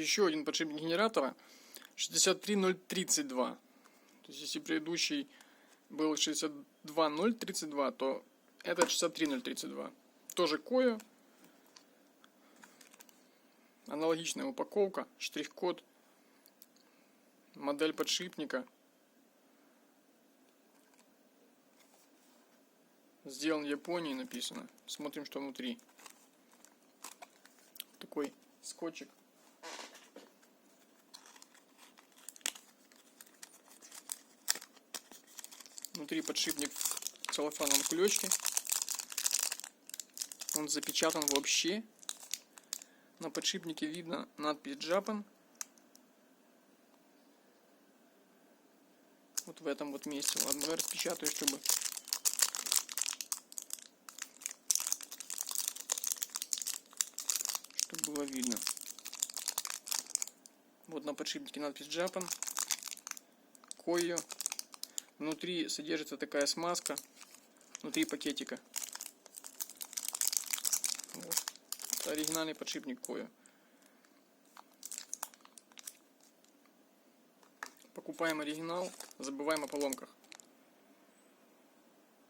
еще один подшипник генератора 63032. То есть если предыдущий был 62032, то этот 63032. Тоже Кою. Аналогичная упаковка, штрих-код, модель подшипника. Сделан в Японии написано. Смотрим, что внутри. Такой скотчик. Внутри подшипник в целлофановом кулечке. Он запечатан вообще. На подшипнике видно надпись Japan. Вот в этом вот месте. Ладно, давай распечатаю, чтобы чтобы было видно. Вот на подшипнике надпись Japan. Койо. Внутри содержится такая смазка. Внутри пакетика. Вот. Это оригинальный подшипник Койо. Покупаем оригинал, забываем о поломках.